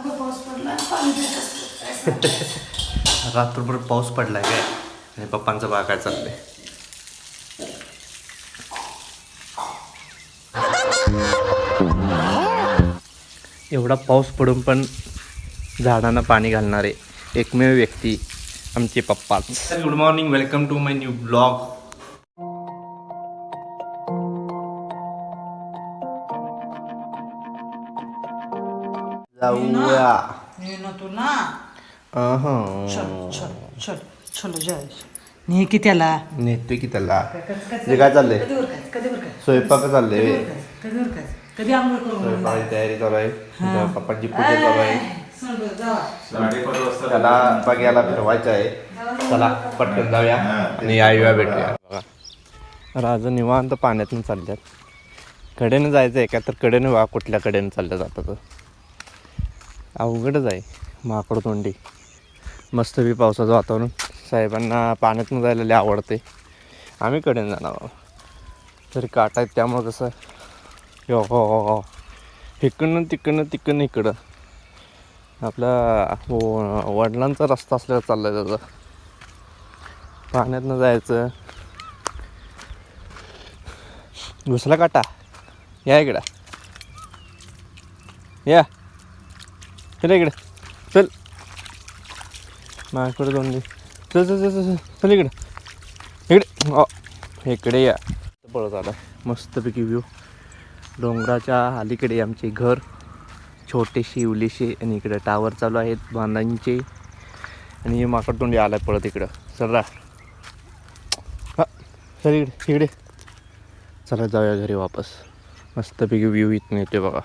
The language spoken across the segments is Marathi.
रात्रभर पाऊस पडला पाणी देत असतं. रात्रभर पाऊस पडलाय काय? आणि पप्पांचं बा काय चाललंय? एवढा पाऊस पडून पण झाडांना पाणी घालणारे एकमेव व्यक्ती आमचे पप्पाच. Good morning welcome to my new blog जाऊया मी ना तू ना अहं. चल चल चल चल जय नाही की त्याला नेतोय की त्याला जे काय चाललंय कधी उरकायचं कधी उरकायचं स्वयंपाक चाललंय कधी उरकायचं कधी आंघोळ करून स्वयंपाकाची तयारी चालू आहे पप्पांची पूजा चालू आहे. त्याला बघायला फिरवायचं आहे चला पटकन जाऊया आणि आईला भेटूया बघा राजा निवांत पाण्यातून चालल्यात कडेनं जायचं आहे का तर कडेनं वा कुठल्या कडेनं चाललं जातं अवघडच आहे माकड तोंडी. मस्त बी पावसाचं वातावरण. साहेबांना पाण्यातून जायला लय आवडते आम्ही कडेनं जाणार आहोत. तरी काटा आहेत त्यामुळं कसं हो हो हो हो. इकडनं तिकडनं तिकडनं इकडं. आपल्या व- वडिलांचा रस्ता असल्यावर चाललाय त्याचा. पाण्यातनं जायचं. घुसला काटा. या इकडं. या. चल इकडे. चल. माझ्याकडे दोन दे. चल चल चल चल चल इकडे. इकडे. इकडे या. पळत आला मस्तपैकी व्ह्यू डोंगराच्या अलीकडे आमचे घर. छोटेसे इवलेसे आणि इकडे टावर चालू आहेत बांधांचे. आणि माकडतोंडी माकड तोंडी आलाय पळत इकडं. चल रा. चल इकडे इकडे. चला जाऊया घरी वापस. मस्तपैकी व्ह्यू इथून येते बघा.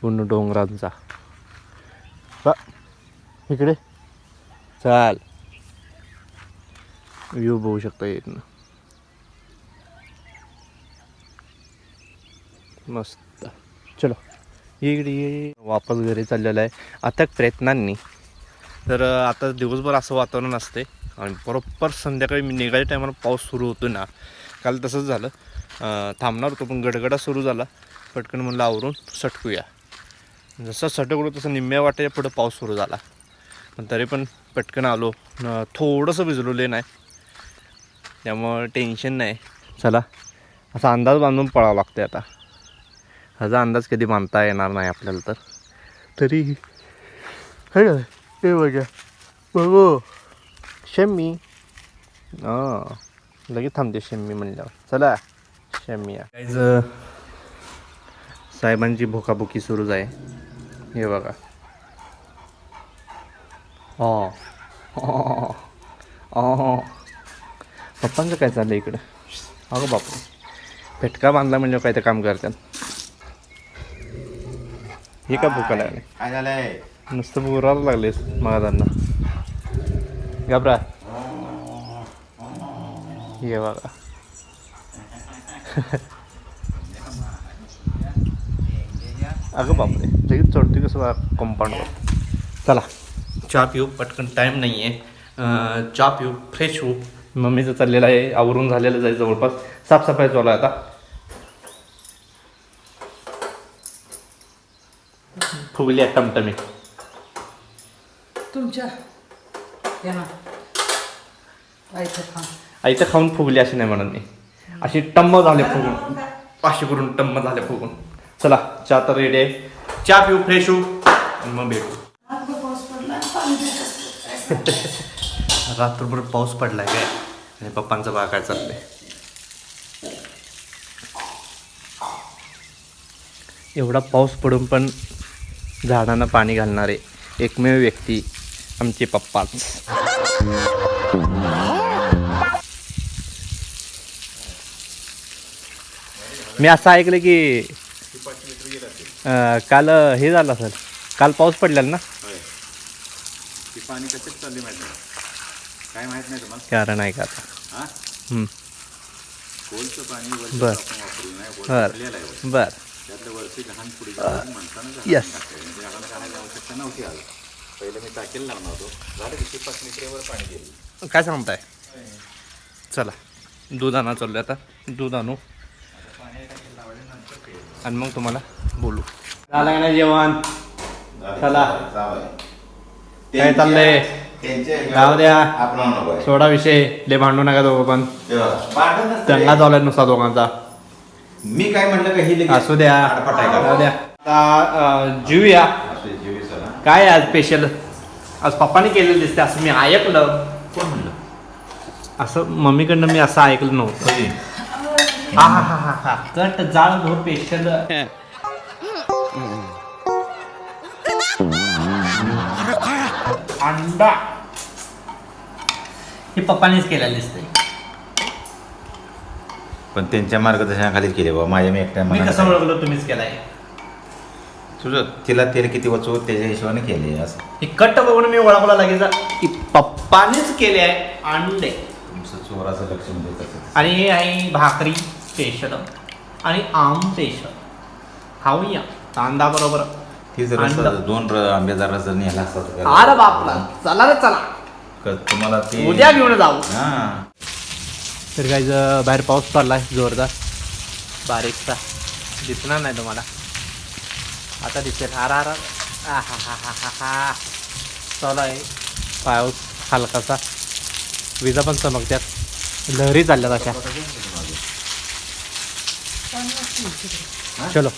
पूर्ण डोंगरांचा. इकडे. चाल. व्ह्यू बघू शकता इथनं. मस्त. चलो. इकडे ये. वापस घरी चाललेलं आहे. आता प्रयत्नांनी तर आता दिवसभर असं वातावरण असते. आणि बरोबर संध्याकाळी मी निघायच्या टायमाला पाऊस सुरू होतो ना. काल तसंच झालं. थांबणार होतो पण गडगडा सुरू झाला. पटकन म्हणलं आवरून सटकूया. जसं सटकलो तसं निम्म्या वाटे पुढं पाऊस सुरू झाला. पण तरी पण पटकन आलो. थोडंसं भिजलोले नाही. त्यामुळं टेन्शन नाही. चला असा अंदाज बांधून पळावं लागते आता. ह्याचा अंदाज कधी बांधता येणार नाही आपल्याला तर. तरी हे हे बघा. बघू. शम्मी हां लगेच थांबते शम्मी म्हणल्यावर. चला शम्मी साहेबांची भुकाभुकी सुरूच आहे. हे बघा. हो. हो. पप्पांचं काय चाललं इकडं? अगं बापू फेटका बांधला म्हणजे काय ते काम करतात. हे का भुका लागले? काय झालंय? नुसतं बुरायला लागले महाराजांना. घाबरा. ये बघा. अगं बापरे. लगेच चढते कसं कंपाऊंडवर चला. चहा पिऊ पटकन टाईम नाही आहे चहा पिऊ फ्रेश होऊ. मम्मीचं चाललेलं आहे आवरून झालेलं जाईल जवळपास. साफसफाई चालू आहे आता. फुगली आहे टमटमी. तुमच्या? या ना. आईचं खा आई तर खाऊन फुगली अशी नाही म्हणत मी. अशी टम्म झाले फुगून. पाचशे करून टम्म झाले फुगून. चला चहा तर रेडी आहे. चहा पिऊ फ्रेश होऊ आणि मग भेटू. रात्रभर पाऊस पडलाय काय? आणि पप्पांचं भाग काय चाललंय? एवढा पाऊस पडून पण झाडांना पाणी घालणारे एकमेव व्यक्ती आमचे पप्पाच. मी असं ऐकलं की अं, काल हे झालं सर काल पाऊस पडलेला ना? ती पाणी कशात चालली माहिती? काय माहीत नाही तुम्हाला? कारण आहे का आता? हा. खोलचं पाणी बर. आपण वापरलं नाही वर बर. भरलेलं आहे वर. बर. त्यातलं वरची घाण पुढे म्हणताना झाडाला Yes. टाकायचं. म्हणजे झाडाला काढायची आवश्यकता नव्हती आज. पहिलं मी टाकेल लावणार होतो. झालं किती पाच लिटरवर पाणी गेलं. काय सांगताय? चला. दूध आणा चाललं आता दूध आणू आणि मग तुम्हाला? बोलू. झालं का नाही जेवण? चला. काय चाललंय? राहू द्या. सोडा विषय. ले भांडू नका दोघं पण. रे. चालू आहे नुसता दोघांचा. मी काय म्हणलं का ही असू द्या? राहू द्या. आता जीवया. काय आहे आज स्पेशल आज पप्पाने केलेलं दिसते असं मी ऐकलं. कोण म्हणलं? असं मम्मीकडनं मी असं ऐकलं नव्हतं. हा हा हा हा कट जाळ अंडा. हे पप्पानेच केलेलं दिसतंय. पण त्यांच्या मार्गदर्शनाखालीच केले बाबा. माझ्या मी एकट्या मी कसं. ओळखलं तुम्हीच केलाय? तुझं तिला तेल किती वाचव त्याच्या हिशोबाने केले असं. हे कट्ट बघून मी ओळखला लगेच की पप्पानेच केले आहे अंडे. तुमचं चोराचं लक्ष म्हणजे कसं? आणि हे आहे भाकरी स्पेशल आणि आम स्पेशल खाऊया. कांदा बरोबर. अंड. दोन र- आंब्याचा रस जर नेला असता तर अरे बापला चला रे चला. क- तुम्हाला ते उद्या घेऊन जाऊ. हा. तर काही बाहेर पाऊस पडलाय जोरदार. बारीकचा दिसणार नाही तुम्हाला. आता दिसेल. हार हार हा. हा हा हा हा हा. चालू आहे. पाऊस हलकासा. विजा पण चमकत्यात. लहरी चालल्यात अशा. चलो.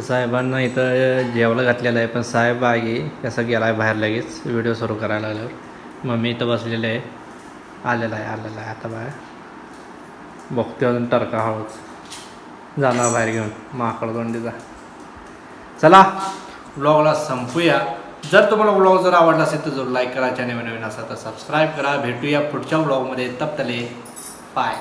साहेबांना इथं जेवायला घातलेलं आहे पण साहेब आहे कसं गेला आहे बाहेर लगेच व्हिडिओ सुरू करायला लागल्यावर. मम्मी इथं बसलेले आहे. आलेला आहे आलेला आहे आता बाहेर. बघते अजून टरका हळूच. जाणार बाहेर घेऊन माकड दोंडीचा. चला ब्लॉगला संपूया. जर तुम्हाला ब्लॉग जर आवडला असेल तर जरूर लाईक करा चॅनल नवीन असा तर सबस्क्राईब करा. भेटूया पुढच्या ब्लॉगमध्ये तप तले बाय